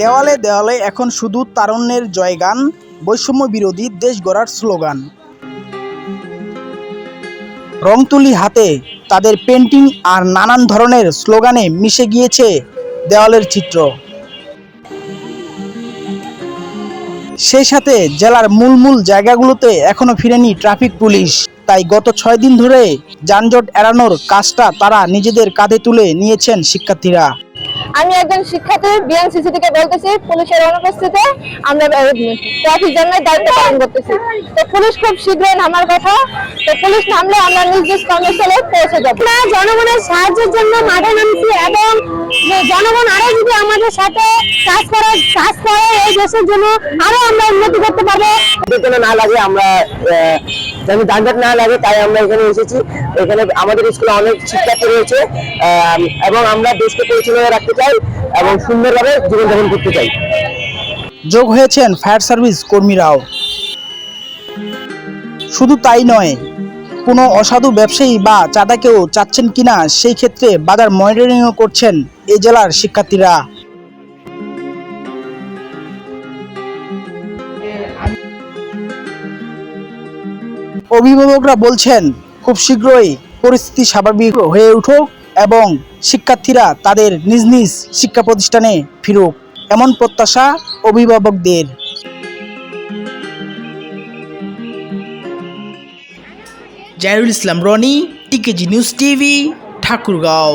দেওয়ালে দেওয়ালে এখন শুধু তারুণ্যের জয়গান, বৈষম্য বিরোধী দেশ গড়ার স্লোগান। রংতুলি হাতে তাদের পেন্টিং আর নানান ধরনের স্লোগানে মিশে গিয়েছে দেওয়ালের চিত্র। সেই সাথে জেলার মূল মূল জায়গাগুলোতে এখনও ফিরেনি ট্রাফিক পুলিশ। তাই গত ছয় দিন ধরে যানজট এড়ানোর কাজটা তারা নিজেদের কাঁধে তুলে নিয়েছেন শিক্ষার্থীরা। আমি একজন শিক্ষার্থী বিএনসিসি থেকে বলতেছি পুলিশের অনুপস্থিতিতে আমরা ট্রাফিক জ্যামের দায়িত্ব পালন করতেছি। তো পুলিশ খুব শীঘ্রই নামার কথা। তো পুলিশ নামলে আমরা নিজ নিজ কর্মস্থলে পৌঁছে যাব। আমরা জনগণের সাহায্যের জন্য মাঠে নামছি এবং জনগণ আরও যদি আমাদের সাথে কাজ করে কাজ করে এই দেশের জন্য আরও আমরা উন্নতি করতে পারব। না লাগে আমরা আহ, যেন যানজট না লাগে তাই আমরা এখানে এসেছি। এখানে আমাদের স্কুলে অনেক শিক্ষার্থী রয়েছে আহ, এবং আমরা দেশকে পরিচালনা রাখতে চাই এবং সুন্দরভাবে জীবনযাপন করতে চাই। যোগ হয়েছেন ফায়ার সার্ভিস কর্মীরাও। শুধু তাই নয়, কোনো অসাধু ব্যবসায়ী বা চাঁদাকেও চাচ্ছেন কিনা সেই ক্ষেত্রে বাজার মনিটরিংও করছেন এই জেলার শিক্ষার্থীরা। অভিভাবকরা বলছেন, খুব শীঘ্রই পরিস্থিতি স্বাভাবিক হয়ে উঠুক। এবং শিক্ষার্থীরা তাদের নিজ নিজ শিক্ষা প্রতিষ্ঠানে ফিরুক। এমন প্রত্যাশা অভিভাবকদের। Zahirul Islam, Rony, TKG news TV, Thakurgaon.